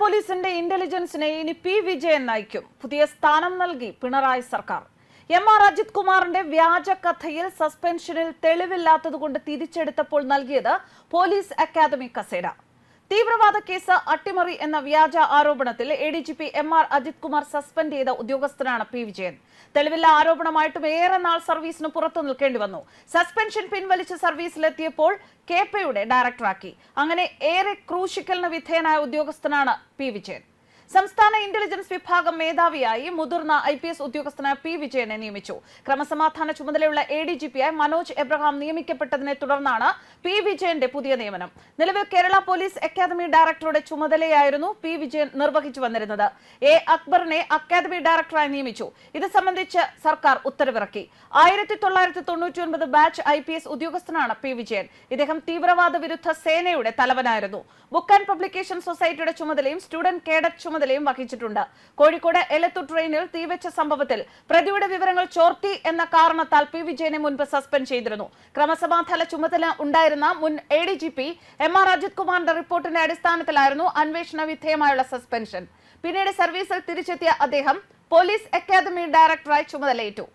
പോലീസിന്റെ ഇന്റലിജൻസിനെ ഇനി പി വിജയൻ നയിക്കും. പുതിയ സ്ഥാനം നൽകി പിണറായി സർക്കാർ. എം ആർ അജിത് കുമാറിന്റെ വ്യാജ കഥയിൽ സസ്പെൻഷനിൽ തെളിവില്ലാത്തതുകൊണ്ട് തിരിച്ചെടുത്തപ്പോൾ നൽകിയത് പോലീസ് അക്കാദമി കസേര. തീവ്രവാദ കേസ് അട്ടിമറി എന്ന വ്യാജ ആരോപണത്തിൽ A D G P M R Ajith Kumar suspend ചെയ്ത ഉദ്യോഗസ്ഥനാണ് പി വിജയൻ. തെളിവില്ല ആരോപണമായിട്ടും ഏറെ നാൾ സർവീസിന് പുറത്തു നിൽക്കേണ്ടി വന്നു. സസ്പെൻഷൻ പിൻവലിച്ച് സർവീസിലെത്തിയപ്പോൾ കെ പയുടെ ഡയറക്ടറാക്കി. അങ്ങനെ ഏറെ ക്രൂശിക്കലിന് വിധേയനായ ഉദ്യോഗസ്ഥനാണ് പി വിജയൻ. സംസ്ഥാന ഇന്റലിജൻസ് വിഭാഗം മേധാവിയായി മുതിർന്ന ഐ പി എസ് ഉദ്യോഗസ്ഥനായ പി വിജയനെ നിയമിച്ചു. ക്രമസമാധാന ചുമതലയുള്ള എ ഡി ജി പിയായി മനോജ് എബ്രഹാം നിയമിക്കപ്പെട്ടതിനെ തുടർന്നാണ് പി വിജയന്റെ പുതിയ നിയമനം. നിലവിൽ കേരള പോലീസ് അക്കാദമി ഡയറക്ടറുടെ ചുമതലയായിരുന്നു പി വിജയൻ നിർവഹിച്ചു വന്നിരുന്നത്. എ അക്ബറിനെ അക്കാദമി ഡയറക്ടറായി നിയമിച്ചു. ഇത് സംബന്ധിച്ച് സർക്കാർ ഉത്തരവിറക്കി. ആയിരത്തി തൊള്ളായിരത്തി തൊണ്ണൂറ്റി ഒൻപത് ബാച്ച് ഐ പി എസ് ഉദ്യോഗസ്ഥനാണ് പി വിജയൻ. ഇദ്ദേഹം തീവ്രവാദ വിരുദ്ധ സേനയുടെ തലവനായിരുന്നു. ബുക്ക് ആൻഡ് പബ്ലിക്കേഷൻ സൊസൈറ്റിയുടെ ചുമതലയും സ്റ്റുഡന്റ് കേഡറ്റ് ചുമതലയും വഹിച്ചിട്ടുണ്ട്. കോഴിക്കോട് എലത്തു ട്രെയിനിൽ തീവെച്ച സംഭവത്തിൽ പ്രതിയുടെ വിവരങ്ങൾ ചോർത്തി എന്ന കാരണത്താൽ പി വിജയനെ മുൻപ് സസ്പെൻഡ് ചെയ്തിരുന്നു. ക്രമസമാധാന ചുമതല ഉണ്ടായിരുന്ന മുൻ A D G P M R Ajith കുമാറിന്റെ റിപ്പോർട്ടിന്റെ അടിസ്ഥാനത്തിലായിരുന്നു അന്വേഷണ വിധേയമായുള്ള സസ്പെൻഷൻ. പിന്നീട് സർവീസിൽ തിരിച്ചെത്തിയ അദ്ദേഹം പോലീസ് അക്കാദമി ഡയറക്ടറായി ചുമതലയേറ്റു.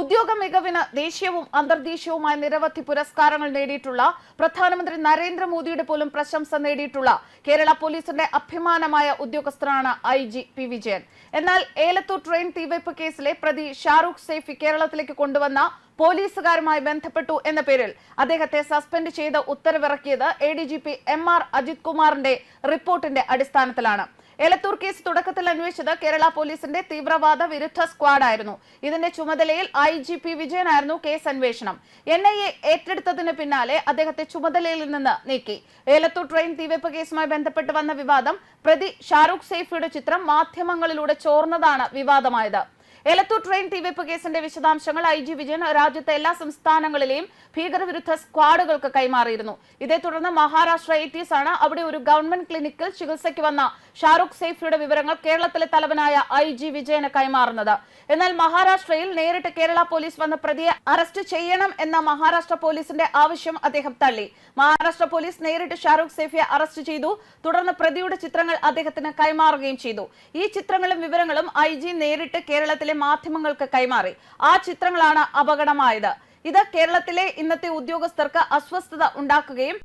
ഉദ്യോഗ മികവിന് ദേശീയവും അന്തർദേശീയവുമായ നിരവധി പുരസ്കാരങ്ങൾ നേടിയിട്ടുള്ള പ്രധാനമന്ത്രി നരേന്ദ്രമോദിയുടെ പോലും പ്രശംസ നേടിയിട്ടുള്ള കേരള പോലീസിന്റെ അഭിമാനമായ ഉദ്യോഗസ്ഥനാണ് ഐ ജി പി വിജയൻ. എന്നാൽ ഏലത്തൂർ ട്രെയിൻ തീവയ്പ് കേസിലെ പ്രതി ഷാറൂഖ് സേഫി കേരളത്തിലേക്ക് കൊണ്ടുവന്ന പോലീസുകാരുമായി ബന്ധപ്പെട്ടു എന്ന പേരിൽ അദ്ദേഹത്തെ സസ്പെൻഡ് ചെയ്ത് ഉത്തരവിറക്കിയത് A D G P M R Ajith കുമാറിന്റെ റിപ്പോർട്ടിന്റെ അടിസ്ഥാനത്തിലാണ്. എലത്തൂർ കേസ് തുടക്കത്തിൽ അന്വേഷിച്ചത് കേരള പോലീസിന്റെ തീവ്രവാദ വിരുദ്ധ സ്ക്വാഡായിരുന്നു ഇതിന്റെ ചുമതലയിൽ ഐ ജി പി വിജയനായിരുന്നു കേസ് അന്വേഷണം. എൻ ഐ എ ഏറ്റെടുത്തതിന് പിന്നാലെ അദ്ദേഹത്തെ ചുമതലയിൽ നിന്ന് നീക്കി. ഏലത്തൂർ ട്രെയിൻ തീവെപ്പ് കേസുമായി ബന്ധപ്പെട്ട് വന്ന വിവാദം പ്രതി ഷാറൂഖ് സേഫിയുടെ ചിത്രം മാധ്യമങ്ങളിലൂടെ ചോർന്നതാണ് വിവാദമായത്. എലത്തൂർ ട്രെയിൻ തീവെപ്പ് കേസിന്റെ വിശദാംശങ്ങൾ ഐ ജി വിജയൻ രാജ്യത്തെ എല്ലാ സംസ്ഥാനങ്ങളിലെയും ഭീകരവിരുദ്ധ സ്ക്വാഡുകൾക്ക് കൈമാറിയിരുന്നു. ഇതേ തുടർന്ന് മഹാരാഷ്ട്ര എയ്റ്റീസ് ആണ് അവിടെ ഒരു ഗവൺമെന്റ് ക്ലിനിക്കിൽ ചികിത്സയ്ക്ക് വന്ന ഷാറൂഖ് സേഫിയുടെ വിവരങ്ങൾ കേരളത്തിലെ തലവനായ ഐ ജി വിജയന് കൈമാറുന്നത്. എന്നാൽ മഹാരാഷ്ട്രയിൽ നേരിട്ട് കേരള പോലീസ് വന്ന പ്രതിയെ അറസ്റ്റ് ചെയ്യണം എന്ന മഹാരാഷ്ട്ര പോലീസിന്റെ ആവശ്യം അദ്ദേഹം തള്ളി. മഹാരാഷ്ട്ര പോലീസ് നേരിട്ട് ഷാറൂഖ് സേഫിയെ അറസ്റ്റ് ചെയ്തു. തുടർന്ന് പ്രതിയുടെ ചിത്രങ്ങൾ അദ്ദേഹത്തിന് കൈമാറുകയും ചെയ്തു. ഈ ചിത്രങ്ങളും വിവരങ്ങളും ഐ ജി നേരിട്ട് കേരളത്തിലെ മാധ്യമങ്ങൾക്ക് കൈമാറി. ആ ചിത്രങ്ങളാണ് അപകടമായത്. ഇത് കേരളത്തിലെ ഇന്നത്തെ ഉദ്യോഗസ്ഥർക്ക് അസ്വസ്ഥത ഉണ്ടാക്കുകയും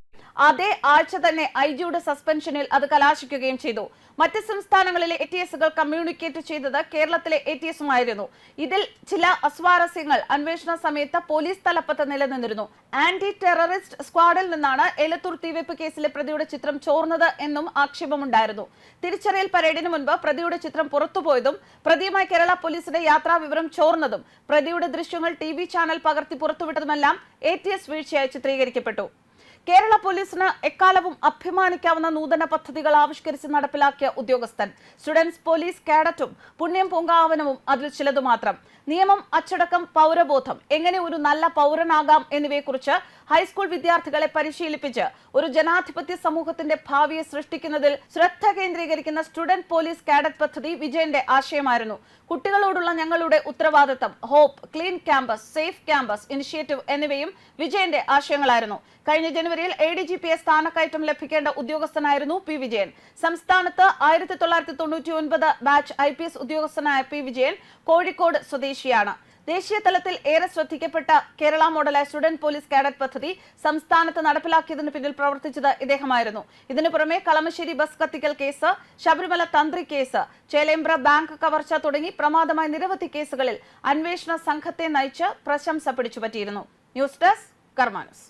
അതേ ആഴ്ച തന്നെ ഐ ജിയുടെ സസ്പെൻഷനിൽ അത് കലാശിക്കുകയും ചെയ്തു. മറ്റ് സംസ്ഥാനങ്ങളിലെ എ ടി എസുകൾ കമ്മ്യൂണിക്കേറ്റ് ചെയ്തത് കേരളത്തിലെ എ ടി എസുമായിരുന്നു ഇതിൽ ചില അസ്വാരസ്യങ്ങൾ അന്വേഷണ സമയത്ത് പോലീസ് തലപ്പത്ത് നിലനിന്നിരുന്നു. ആന്റി ടെററിസ്റ്റ് സ്ക്വാഡിൽ നിന്നാണ് എലത്തൂർ തീവെപ്പ് കേസിലെ പ്രതിയുടെ ചിത്രം ചോർന്നത് എന്നും ആക്ഷേപമുണ്ടായിരുന്നു. തിരിച്ചറിയൽ പരേഡിന് മുൻപ് പ്രതിയുടെ ചിത്രം പുറത്തുപോയതും പ്രതിയുമായി കേരള പോലീസിന്റെ യാത്രാ വിവരം ചോർന്നതും. പ്രതിയുടെ ദൃശ്യങ്ങൾ ടി ചാനൽ പകർത്തി പുറത്തുവിട്ടതുമെല്ലാം എ വീഴ്ചയായി ചിത്രീകരിക്കപ്പെട്ടു. കേരള പോലീസിന് എക്കാലവും അഭിമാനിക്കാവുന്ന നൂതന പദ്ധതികൾ ആവിഷ്കരിച്ച് നടപ്പിലാക്കിയ ഉദ്യോഗസ്ഥൻ. സ്റ്റുഡൻസ് പോലീസ് കാഡറ്റും പുണ്യം പൂങ്കാവനവും അതിൽ ചിലതു മാത്രം നിയമം അച്ചടക്കം പൗരബോധം. എങ്ങനെ ഒരു നല്ല പൗരനാകാം എന്നിവയെക്കുറിച്ച് ഹൈസ്കൂൾ വിദ്യാർത്ഥികളെ പരിശീലിപ്പിച്ച് ഒരു ജനാധിപത്യ സമൂഹത്തിന്റെ ഭാവിയെ സൃഷ്ടിക്കുന്നതിൽ ശ്രദ്ധ കേന്ദ്രീകരിക്കുന്ന സ്റ്റുഡന്റ് പോലീസ് കാഡറ്റ് പദ്ധതി വിജയന്റെ ആശയമായിരുന്നു. കുട്ടികളോടുള്ള ഞങ്ങളുടെ ഉത്തരവാദിത്തം hope clean campus safe campus initiative എന്നിവയും വിജയന്റെ ആശയങ്ങളായിരുന്നു. കഴിഞ്ഞ ജനുവരിയിൽ എ ഡി ജി പി സ്ഥാനക്കയറ്റം ലഭിക്കേണ്ട ഉദ്യോഗസ്ഥനായിരുന്നു പി വിജയൻ. സംസ്ഥാനത്ത് ആയിരത്തി തൊള്ളായിരത്തി തൊണ്ണൂറ്റി ഒൻപത് ബാച്ച് ഐ പി എസ് ഉദ്യോഗസ്ഥനായ പി വിജയൻ കോഴിക്കോട് സ്വദേശിയാണ്. ദേശീയ തലത്തിൽ ഏറെ ശ്രദ്ധിക്കപ്പെട്ട Kerala model student police cadet പദ്ധതി സംസ്ഥാനത്ത് നടപ്പിലാക്കിയതിന് പിന്നിൽ പ്രവർത്തിച്ചത് ഇദ്ദേഹമായിരുന്നു. ഇതിനു പുറമെ കളമശ്ശേരി ബസ് കത്തിക്കൽ കേസ് ശബരിമല തന്ത്രി കേസ് ചേലേമ്പ്ര ബാങ്ക് കവർച്ച തുടങ്ങി പ്രമാദമായ നിരവധി കേസുകളിൽ അന്വേഷണ സംഘത്തെ നയിച്ച് പ്രശംസ പിടിച്ചുപറ്റിയിരുന്നു. News desk കർമാനസ്.